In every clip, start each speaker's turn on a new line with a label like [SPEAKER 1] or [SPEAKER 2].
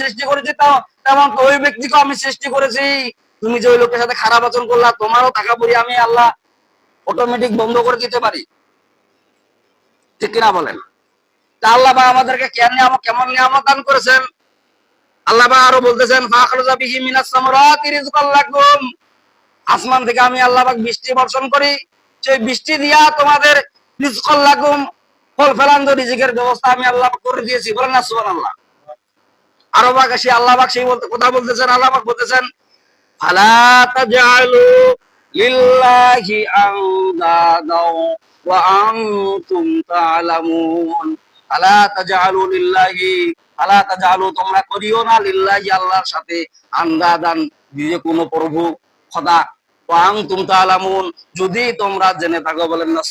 [SPEAKER 1] সৃষ্টি করেছি তেমন ওই ব্যক্তিকে আমি সৃষ্টি করেছি। তুমি যে ওই লোকের সাথে খারাপ আচরণ করলা, তোমারও টাকা আমি আল্লাহ অটোমেটিক বন্ধ করে দিতে পারি। ঠিক কিনা বলেন? আমাদেরকে আরও বলতেছেন আসমান থেকে আমি আল্লাহ বৃষ্টি বর্ষণ করি। সেই বৃষ্টি দিয়া তোমাদের ফল ব্যবস্থা আমি আল্লাহ করে দিয়েছি। বলেন না আরও বাক সেই আল্লাহ পাক সেই বলতে কথা বলতেছেন, আল্লাহ পাক বলতেছেন করিও না কোনো প্রভু যদি তোমরা জেনে থাকো, বলেন না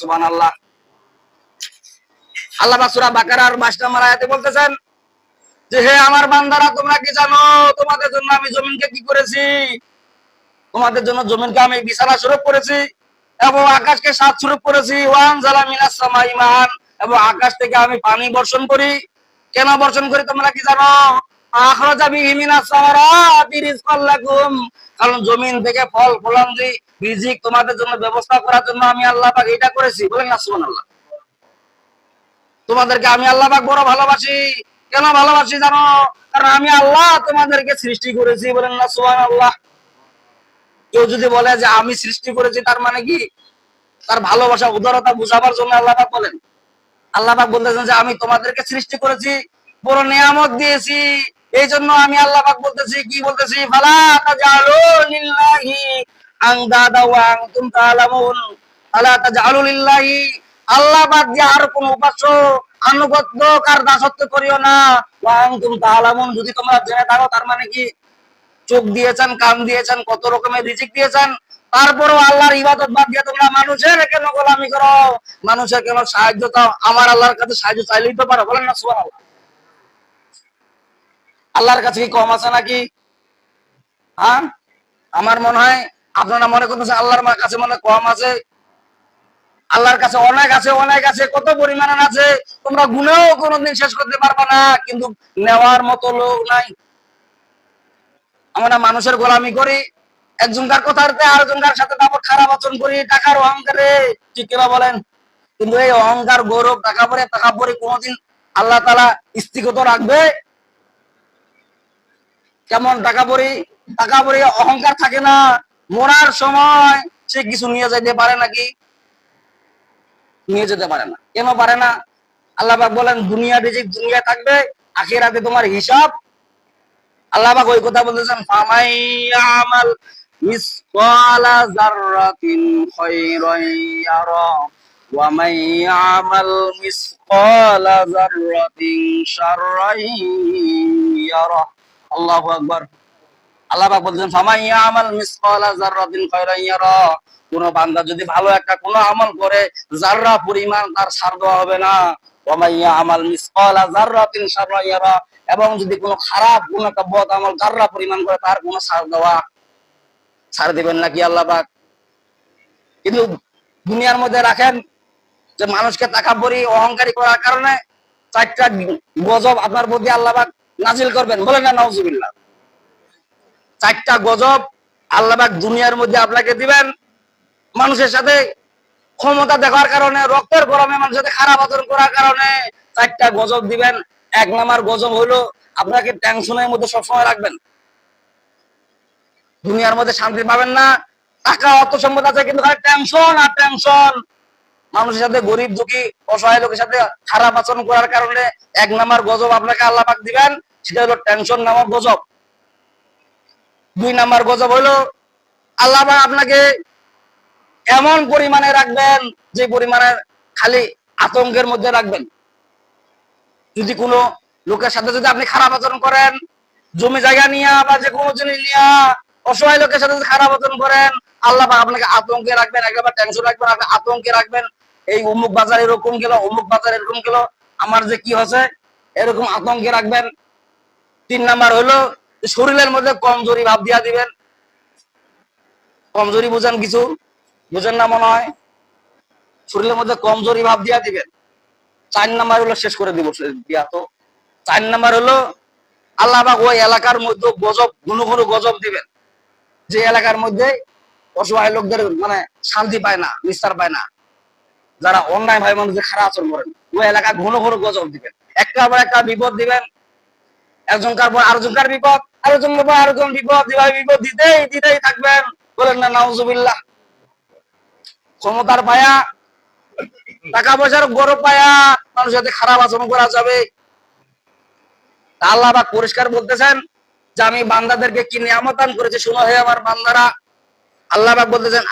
[SPEAKER 1] আল্লাহ পাক সূরা বাকারার 22 নম্বর বলতেছেন যে হে আমার বান্দারা, তোমরা কি জানো? তোমাদের জন্য আমি জমিনকে কি করেছি? তোমাদের জন্য জমিনকে আমি বিছানা স্বরূপ করেছি এবং আকাশকে সাত স্বরূপ করেছি। ওয়ান জালা মিনাস সামাই এবং আকাশ থেকে আমি পানি বর্ষণ করি। কেন বর্ষণ করি তোমরা কি জানো? কারণ জমিন থেকে ফল ফলান্তি রিজিক তোমাদের জন্য ব্যবস্থা করার জন্য আমি আল্লাহ পাক এটা করেছি। বলেন না, সুবহানাল্লাহ। তোমাদেরকে আমি আল্লাহ পাক বড় ভালোবাসি। কেন ভালোবাসি জানো? কারণ আমি আল্লাহ তোমাদেরকে সৃষ্টি করেছি বলেন না সুহান আল্লাহ কেউ যদি বলে যে আমি সৃষ্টি করেছি, তার মানে কি? তার ভালোবাসা, উদারতা বুঝাবার জন্য আল্লাহ বলেন। আল্লাহ বলতেছেন যে আমি তোমাদেরকে সৃষ্টি করেছি, বড় নিয়ামত দিয়েছি। এই জন্য আমি আল্লাহ বলতেছি, কি বলতেছি? লিল্লাহি আল্লাহ বাদ দিয়ে আর কোন উপাস্য আনুগত্য কার দাসত্ব করিও না। যদি তোমরা জেনে থাকো, তার মানে কি? চোখ দিয়েছেন, কান দিয়েছেন, কত রকমের রিজিক দিয়েছেন। তারপরও আল্লাহর ইবাদত বাদ দিয়ে তোমরা মানুষের কেন গোলামি করো। মানুষের কেন সাহায্য চাও, আমার আল্লাহর কাছে সাহায্য চাইলেই তো পারো, বলেন না সুবহানাল্লাহ। আল্লাহর কাছে কি কম আছে নাকি? হ্যাঁ? আমার মনে হয় আপনারা মনে করতেছেন আল্লাহর কাছে মনে কম আছে। আল্লাহর কাছে অনেক আছে অনেক আছে, কত পরিমাণ আছে, তোমরা গুনেও কোনোদিন শেষ করতে পারবে না, কিন্তু নেওয়ার মতো লোক নাই। আমরা মানুষের গোলামি করি, একজনকার কথাতে আরেকজনকার সাথে তারপর খারাপ আচরণ করি, টাকার অহংকারে, ঠিক কিনা বলেন? কিন্তু এই অহংকার, গৌরব, টাকা পরে টাকা পরে কোনোদিন আল্লাহ তালা স্থিগত রাখবে? কেমন টাকা পরি টাকা পরি অহংকার থাকে না, মরার সময় সে কিছু নিয়ে যাইতে পারে নাকি? নিয়ে যেতে পারে না। কেন পারে না? আল্লাহবাক বলেন, দুনিয়া রিজিক দুনিয়া থাকবে, আখিরাতে তোমার হিসাব। আল্লাহ পাক ওই কথা বলতেছেন ফামাই আমাল মিসকালা যাররাতিন খায়রান ইয়ারা, ওয়া মিসকালা যাররাতিন শাররান আল্লাহু আকবার। আল্লাহ কোন বান্দা যদি ভালো একটা কোন আমল করে জাররা পরিমাণ তার সার দেওয়া হবে না। এবং যদি কোনো খারাপ, কোন একটা বদ আমল জাররা পরিমাণ করে তার কোনো সার দেওয়া ছাড় দিবেন নাকি আল্লাহ পাক? কিন্তু দুনিয়ার মধ্যে রাখেন যে মানুষকে তাকাব্বরি অহংকারী করার কারণে চারটা গজব আপনার প্রতি আল্লাহ পাক নাজিল করবেন। বলেন না, নাউজুবিল্লাহ। চারটা গজব আল্লাহ পাক দুনিয়ার মধ্যে আপনাকে দিবেন। মানুষের সাথে ক্ষমতা দেখার কারণে, রক্তের গরমে মানুষের সাথে খারাপ আচরণ করার কারণে চারটা গজব দিবেন, এক নাম্বার গজব হলো আপনাকে টেনশনের মধ্যে সবসময় রাখবেন। দুনিয়ার মধ্যে শান্তি পাবেন না, টাকা অর্থ সম্পদ আছে, কিন্তু টেনশন আর টেনশন মানুষের সাথে গরিব দুঃখী, অসহায় লোকের সাথে খারাপ আচরণ করার কারণে এক নাম্বার গজব আপনাকে আল্লাহ পাক দিবেন, সেটা হলো টেনশন নামক গজব। দুই নাম্বার গজব হলো আল্লাহ আপনাকে এমন পরিমাণে রাখবেন যে পরিমাণে খালি আতঙ্কের মধ্যে রাখবেন। যদি কোনো লোকের সাথে যদি আপনি খারাপ আচরণ করেন, জমি জায়গা নিয়ে বা যে কোনো জিনিস নিয়ে অসহায় লোকের সাথে খারাপ আচরণ করেন, আল্লাহ আপনাকে আতঙ্কে রাখবেন, একেবারে টেনশন রাখবেন, আপনি আতঙ্কে রাখবেন। এই অমুক বাজার এরকম গেল, অমুক বাজার এরকম গেল, আমার যে কি হচ্ছে এরকম আতঙ্কে রাখবেন। তিন নাম্বার হলো, শরীরের মধ্যে কমজোরি ভাব দিয়া দিবেন। কমজোরি বুঝেন কিছু? বুঝেন না মনে হয়? শরীরের মধ্যে কমজোরি ভাব দিয়া দিবেন। চার নাম্বার হলো শেষ করে দিব দিয়া। তো চার নাম্বার হলো আল্লাহ পাক ওই এলাকার মধ্যে গজব ঘন ঘন গজব দিবেন। যে এলাকার মধ্যে অসহায় লোকদের মানে শান্তি পায় না, নিস্তার পায় না। যারা অন্যায় ভাই মানুষদের খারাপ আচরণ করেন, ওই এলাকা ঘন ঘন গজব দিবেন। একটা পর একটা বিপদ দিবেন, একজনকার পর আরেকজনকার বিপদ আরেকজনের পর আরেকজন বিপদ বিপদ, দিতেই দিতেই থাকবেন। বলেন না, নাউজুবিল্লাহ। ক্ষমতার পায়া, টাকা পয়সার বড় পায়া, মানুষের সাথে খারাপ আচরণ করা যাবে। আল্লাহ পাক পরিষ্কার বলতেছেন যে, আমি বান্দাদেরকে কি নিয়ামতান করেছি শুনো হে আমার বান্দারা? আল্লাহ পাক বলতেছেন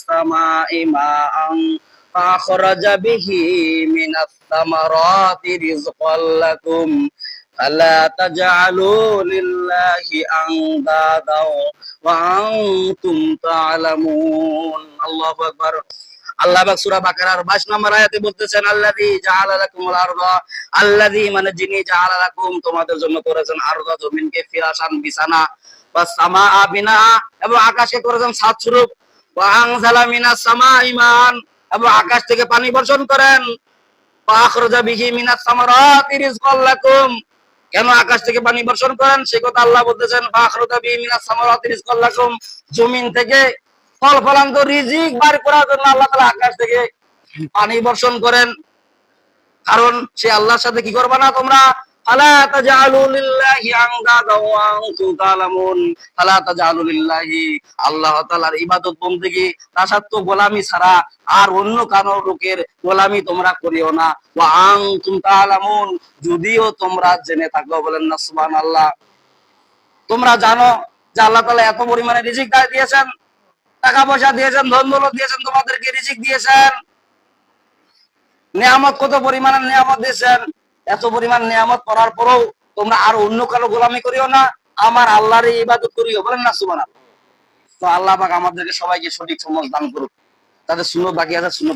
[SPEAKER 1] সামাই মাআন فأخرج به من الثمرات رزقا لكم فلا تجعلوا لله أندادا وأنتم تعلمون الله أكبر আল্লাহ পাক সূরা বাকারার 22 নম্বর আয়াতে বলতেছেন আল্লাযী জাআলা লাকুমুল আরদা আল্লাযী মানে যিনি জাআলা লাকুম তোমাদের জন্য করেছেন আরদা জমিনকে ফিরাশান বিছানা বা সামা বিনা এবং আকাশে করেছেন সাত স্বরূপ ওয়া আনজালা মিনাস সামাই মান এবং আকাশ থেকে পানি বর্ষণ করেন। কেন আকাশ থেকে পানি বর্ষণ করেন? সে কথা আল্লাহ বলতেছেন জমিন থেকে ফল ফলান্ত রিজিক বার করার জন্য আল্লাহ তাআলা আকাশ থেকে পানি বর্ষণ করেন। কারণ সে আল্লাহর সাথে কি করবে না তোমরা? আল্লাহ ছাড়া আর অন্য কারও লোকের তোমরা করিও যদিও তোমরা জেনে থাকো, বলেন না সুবহানাল্লাহ। তোমরা জানো যে আল্লাহ তাআলা এত পরিমাণে রিজিক দিয়েছেন টাকা পয়সা দিয়েছেন ধন দৌলত দিয়েছেন, তোমাদেরকে রিজিক দিয়েছেন। নিয়ামত কত পরিমাণের নিয়ামত দিয়েছেন। এত পরিমাণ নিয়ামত করার পরেও তোমরা আর অন্য কারও গোলামি করিও না, আমার আল্লাহর ইবাদত করিও, বলেন না সুবানা তো আল্লাহ পাক আমাদেরকে সবাইকে সঠিক সমাজ দান করুক। তাদের শুনো বাকি আছে শুনো